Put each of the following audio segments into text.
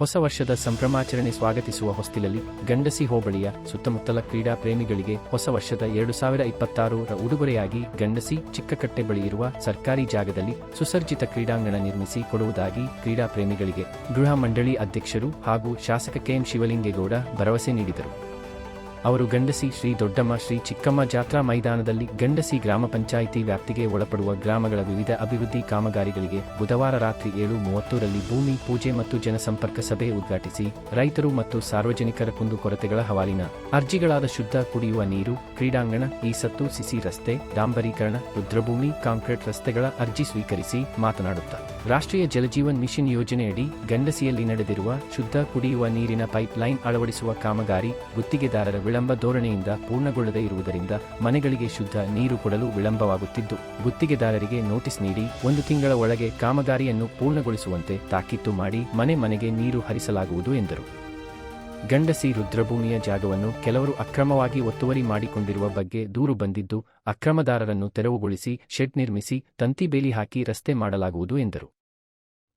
ಹೊಸ ವರ್ಷದ ಸಂಭ್ರಮಾಚರಣೆ ಸ್ವಾಗತಿಸುವ ಹೊಸ್ತಿಲಲ್ಲಿ ಗಂಡಸಿ ಹೋಬಳಿಯ ಸುತ್ತಮುತ್ತಲ ಕ್ರೀಡಾ ಪ್ರೇಮಿಗಳಿಗೆ ಹೊಸ ವರ್ಷದ ಎರಡು ಸಾವಿರ ಇಪ್ಪತ್ತಾರರ ಉಡುಗೊರೆಯಾಗಿ ಗಂಡಸಿ ಚಿಕ್ಕಕಟ್ಟೆ ಬಳಿ ಇರುವ ಸರ್ಕಾರಿ ಜಾಗದಲ್ಲಿ ಸುಸರ್ಜಿತ ಕ್ರೀಡಾಂಗಣ ನಿರ್ಮಿಸಿ ಕೊಡುವುದಾಗಿ ಕ್ರೀಡಾ ಪ್ರೇಮಿಗಳಿಗೆ ಗೃಹ ಮಂಡಳಿ ಅಧ್ಯಕ್ಷರು ಹಾಗೂ ಶಾಸಕ ಕೆಎಂ ಶಿವಲಿಂಗೇಗೌಡ ಭರವಸೆ ನೀಡಿದರು. ಅವರು ಗಂಡಸಿ ಶ್ರೀ ದೊಡ್ಡಮ್ಮ, ಶ್ರೀ ಚಿಕ್ಕಮ್ಮ ಜಾತ್ರಾ ಮೈದಾನದಲ್ಲಿ ಗಂಡಸಿ ಗ್ರಾಮ ಪಂಚಾಯಿತಿ ವ್ಯಾಪ್ತಿಗೆ ಒಳಪಡುವ ಗ್ರಾಮಗಳ ವಿವಿಧ ಅಭಿವೃದ್ಧಿ ಕಾಮಗಾರಿಗಳಿಗೆ ಬುಧವಾರ ರಾತ್ರಿ ಏಳು ಮೂವತ್ತರಲ್ಲಿ ಭೂಮಿ ಪೂಜೆ ಮತ್ತು ಜನಸಂಪರ್ಕ ಸಭೆ ಉದ್ಘಾಟಿಸಿ ರೈತರು ಮತ್ತು ಸಾರ್ವಜನಿಕರ ಕುಂದುಕೊರತೆಗಳ ಹವಾಲಿನ ಅರ್ಜಿಗಳಾದ ಶುದ್ಧ ಕುಡಿಯುವ ನೀರು, ಕ್ರೀಡಾಂಗಣ ಈಸತ್ತು ಸಿಸಿ ರಸ್ತೆ, ಡಾಂಬರೀಕರಣ, ರುದ್ರಭೂಮಿ, ಕಾಂಕ್ರೀಟ್ ರಸ್ತೆಗಳ ಅರ್ಜಿ ಸ್ವೀಕರಿಸಿ ಮಾತನಾಡುತ್ತಾ ರಾಷ್ಟ್ರೀಯ ಜಲಜೀವನ್ ಮಿಷನ್ ಯೋಜನೆಯಡಿ ಗಂಡಸಿಯಲ್ಲಿ ನಡೆದಿರುವ ಶುದ್ಧ ಕುಡಿಯುವ ನೀರಿನ ಪೈಪ್ಲೈನ್ ಅಳವಡಿಸುವ ಕಾಮಗಾರಿ ಗುತ್ತಿಗೆದಾರರ ವಿಳಂಬ ಧೋರಣೆಯಿಂದ ಪೂರ್ಣಗೊಳ್ಳದೇ ಇರುವುದರಿಂದ ಮನೆಗಳಿಗೆ ಶುದ್ಧ ನೀರು ಕೊಡಲು ವಿಳಂಬವಾಗುತ್ತಿದ್ದು, ಗುತ್ತಿಗೆದಾರರಿಗೆ ನೋಟಿಸ್ ನೀಡಿ ಒಂದು ತಿಂಗಳ ಒಳಗೆ ಕಾಮಗಾರಿಯನ್ನು ಪೂರ್ಣಗೊಳಿಸುವಂತೆ ತಾಕೀತು ಮಾಡಿ ಮನೆ ಮನೆಗೆ ನೀರು ಹರಿಸಲಾಗುವುದು ಎಂದರು. ಗಂಡಸಿ ರುದ್ರಭೂಮಿಯ ಜಾಗವನ್ನು ಕೆಲವರು ಅಕ್ರಮವಾಗಿ ಒತ್ತುವರಿ ಮಾಡಿಕೊಂಡಿರುವ ಬಗ್ಗೆ ದೂರು ಬಂದಿದ್ದು, ಅಕ್ರಮದಾರರನ್ನು ತೆರವುಗೊಳಿಸಿ ಶೆಡ್ ನಿರ್ಮಿಸಿ ತಂತಿ ಬೇಲಿ ಹಾಕಿ ರಸ್ತೆ ಮಾಡಲಾಗುವುದು ಎಂದರು.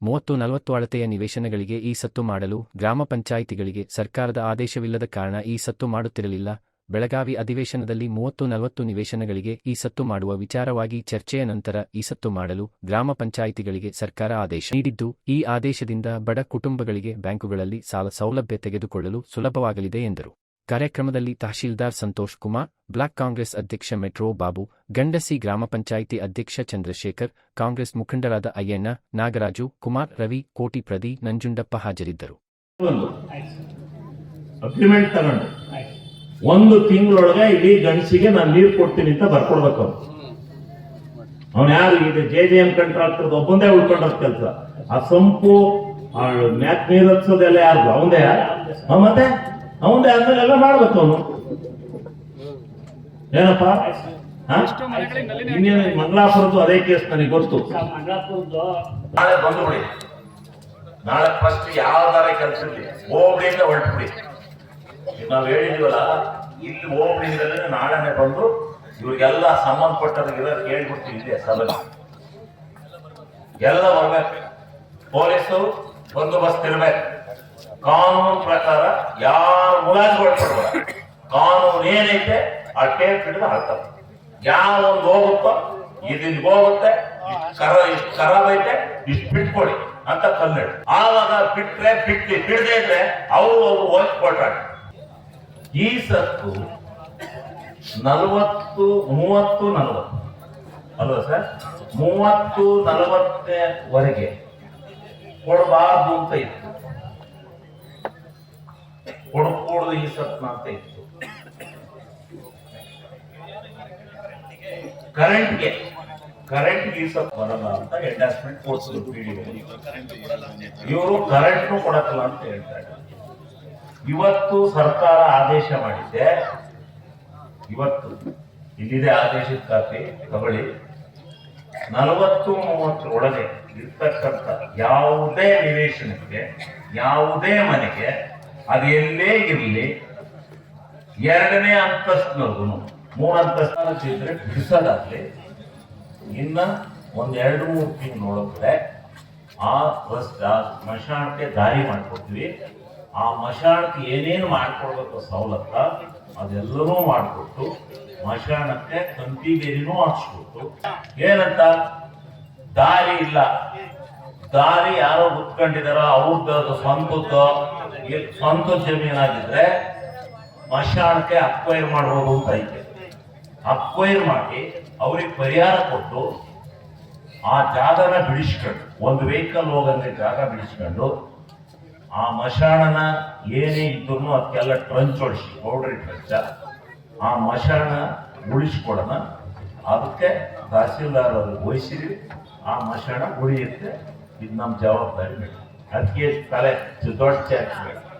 ಮೂವತ್ತು ನಲವತ್ತು ಅಳತೆಯ ನಿವೇಶನಗಳಿಗೆ ಈ ಸತ್ತು ಮಾಡಲು ಗ್ರಾಮ ಪಂಚಾಯಿತಿಗಳಿಗೆ ಸರ್ಕಾರದ ಆದೇಶವಿಲ್ಲದ ಕಾರಣ ಈ ಸತ್ತು ಮಾಡುತ್ತಿರಲಿಲ್ಲ. ಬೆಳಗಾವಿ ಅಧಿವೇಶನದಲ್ಲಿ ಮೂವತ್ತು ನಲವತ್ತು ನಿವೇಶನಗಳಿಗೆ ಈ ಸತ್ತು ಮಾಡುವ ವಿಚಾರವಾಗಿ ಚರ್ಚೆಯ ನಂತರ ಈ ಸತ್ತು ಮಾಡಲು ಗ್ರಾಮ ಪಂಚಾಯಿತಿಗಳಿಗೆ ಸರ್ಕಾರ ಆದೇಶ ನೀಡಿದ್ದು, ಈ ಆದೇಶದಿಂದ ಬಡ ಕುಟುಂಬಗಳಿಗೆ ಬ್ಯಾಂಕುಗಳಲ್ಲಿ ಸಾಲ ಸೌಲಭ್ಯ ತೆಗೆದುಕೊಳ್ಳಲು ಸುಲಭವಾಗಲಿದೆ ಎಂದರು. ಕಾರ್ಯಕ್ರಮದಲ್ಲಿ ತಹಶೀಲ್ದಾರ್ ಸಂತೋಷ್ ಕುಮಾರ್, ಬ್ಲಾಕ್ ಕಾಂಗ್ರೆಸ್ ಅಧ್ಯಕ್ಷ ಮೆಟ್ರೋ ಬಾಬು, ಗಂಡಸಿ ಗ್ರಾಮ ಪಂಚಾಯಿತಿ ಅಧ್ಯಕ್ಷ ಚಂದ್ರಶೇಖರ್, ಕಾಂಗ್ರೆಸ್ ಮುಖಂಡರಾದ ಅಯ್ಯಣ್ಣ, ನಾಗರಾಜು, ಕುಮಾರ್, ರವಿ, ಕೋಟಿ ಪ್ರದಿ, ನಂಜುಂಡಪ್ಪ ಹಾಜರಿದ್ದರು. ಒಂದು. ತಿಂಗಳೊಳಗೆ ಇಲ್ಲಿ ಗಂಡಸಿಗೆ ನಾನು ನೀರು ಕೊಡ್ತೀನಿ ಅಂತ ಬರ್ಕೊಡ್ಬೇಕು ಅವ್ನು. ಯಾರು ಇದು ಜೆ ಜೆ ಎಂ ಕಂಟ್ರಾಕ್ಟರ್ ಒಬ್ಬಂದೇ ಉಳ್ಕೊಂಡ್ರ ಕೆಲಸ. ಆ ಸಂಪು ಮ್ಯಾಕ್ ನೀರು ಹಚ್ಚೋದೆಲ್ಲ ಯಾರು? ಅವಂದೇ ಮತ್ತೆ? ಅವಂದೇ ಆದ್ಮೇಲೆ ಎಲ್ಲ ಮಾಡ್ಬೇಕು ಅವನು. ಏನಪ್ಪ? ಇನ್ನೇನು ಮಂಗಳಾಪುರದ್ದು ಅದೇ ಕೇಸ್ ನನಗೆ ಗೊತ್ತು. ನಾಳೆ ಬಂದ್ಬಿಡಿ ನಾಳೆ ಫಸ್ಟ್ ಯಾವ್ದಾರ ಕೆಲಸ ಇರಲಿ ಹೋಗ್ಬಿಡಿಂದ ಹೊರಟ್ಬಿಡಿ. ಈಗ ನಾವ್ ಹೇಳಿದೀವಲ್ಲ ಇಲ್ಲಿ ಹೋಗ್ಬಿಡಿಂದಲೇ ನಾಳೆನೆ ಬಂದು ಇವ್ರಿಗೆಲ್ಲ ಸಂಬಂಧಪಟ್ಟವ್ರಿಗೆಲ್ಲ ಕೇಳ್ಬಿಡ್ತೀವಿ ಇದೆ ಸಭೆ ಎಲ್ಲ ಬರ್ಬೇಕು. ಪೊಲೀಸು ಬಂದೋಬಸ್ತ್ ಇರ್ಬೇಕು. ಕಾನೂನು ಪ್ರಕಾರ ಯಾರು ಮುಲಾಜ್ ಕೊಡ್ಬೇಡ ಕಾನೂನು ಏನೈತೆ ಆ ಟೇಪ್ ಹಿಡಿದು ಹಾಕ್ತಾರೆ ಯಾವ ಒಂದು ಹೋಗುತ್ತೋ ಇದಿನ್ ಹೋಗುತ್ತೆ. ಕರ, ಇಷ್ಟು ಖರಾಬ್ ಐತೆ, ಇಷ್ಟು ಬಿಟ್ಕೊಳ್ಳಿ ಅಂತ ಕಲ್ಲಿಡು ಆವಾಗ ಬಿಟ್ರೆ ಬಿಟ್ಟಿ, ಬಿಡದೆ ಇದ್ರೆ ಅವರು ಅವರು ಹೋಗಿ ಈ ಸತ್ತು ನಲವತ್ತು, ಮೂವತ್ತು, ನಲವತ್ತು. ಅಲ್ವಾ ಸರ್? ಮೂವತ್ತು ನಲವತ್ತವರೆಗೆ ಕೊಡಬಾರ್ದು ಅಂತ ಇತ್ತು. ಕೊಡಕೂಡದು ಈ ಸತ್ನ ಅಂತ ಇತ್ತು ಕರೆಂಟ್ಗೆ ಕರೆಂಟ್ ಈ ಸತ್ ಬರಲ್ಲ ಅಂತ ಅಡ್ಜಸ್ಟ್ಮೆಂಟ್ ಕೊಡ್ಸಿದ್ರು ಇವರು ಕರೆಂಟ್ ಕೊಡಕಲ್ಲ ಅಂತ ಹೇಳ್ತಾರೆ ಇವತ್ತು ಸರ್ಕಾರ ಆದೇಶ ಮಾಡಿದೆ ಇವತ್ತು ಇಲ್ಲಿದೆ ಆದೇಶದ ಕಾಪಿ, ತಗೊಳ್ಳಿ. ನಲವತ್ತು ಮೂವತ್ತರ ಒಳಗೆ ಇರ್ತಕ್ಕಂಥ ಯಾವುದೇ ನಿವೇಶನಕ್ಕೆ, ಯಾವುದೇ ಮನೆಗೆ ಅದು ಎಲ್ಲೇ ಇರಲಿ. ಎರಡನೇ ಅಂತಸ್ತಿನವರೆಗೂ ಮೂರು ಅಂತಸ್ತು ಚಿತ್ರ ಬಿಡಿಸೋದಾಗ್ಲಿ ಇನ್ನ ಒಂದ್ ಎರಡು ಮೂರು ತಿಂಗಳು ನೋಡಿದ್ರೆ ಆ ರಸ್ತೆ ಆ ಸ್ಮಶಾನಕ್ಕೆ ದಾರಿ ಮಾಡ್ಕೊಡ್ತೀವಿ. ಆ ಮಶಾನಕ್ಕೆ ಏನೇನು ಮಾಡ್ಕೊಡ್ಬೇಕು ಸವಲತ್ತ ಅದೆಲ್ಲನೂ ಮಾಡಿಕೊಟ್ಟು ಮಶಾನಕ್ಕೆ ತಂತಿ ಹಾಕ್ಸ್ಕೊಟ್ಟು. ಏನಂತ? ದಾರಿ ಇಲ್ಲ. ದಾರಿ ಯಾರೋ ಉತ್ಕೊಂಡಿದಾರೋ, ಅವ್ರದ್ದು ಸ್ವಂತದ್ದು ಸ್ವಂತ ಜಮೀನಾಗಿದ್ರೆ ಮಶಾನಕ್ಕೆ ಅಕ್ವೈರ್ ಮಾಡಬಹುದು ಅಂತ ಐತೆ. ಅಕ್ವೈರ್ ಮಾಡಿ ಅವ್ರಿಗೆ ಪರಿಹಾರ ಕೊಟ್ಟು ಆ ಜಾಗನ ಬಿಡಿಸ್ಕೊಂಡು, ಒಂದು ವೆಹಿಕಲ್ ಹೋಗಂಗೆ ಜಾಗ ಬಿಡಿಸ್ಕೊಂಡು, ಆ ಮಶಾಣನ ಏನೇ ಇದ್ರು ಅದಕ್ಕೆಲ್ಲ ಟ್ರಂಚ್ ಹೊಡಿಸಿ ಪೌಡ್ರಿ ಟ್ರಂಚ ಆ ಮಶಾಣ ಉಳಿಸ್ಕೊಡೋಣ ಅದಕ್ಕೆ ತಹಸೀಲ್ದಾರ್ ಅವ್ರಿಗೆ ಆ ಮಶಾಣ ಉಳಿಯುತ್ತೆ. जिन्ना हम जवाब देंगे आज के तारे जो दौड़ चैन में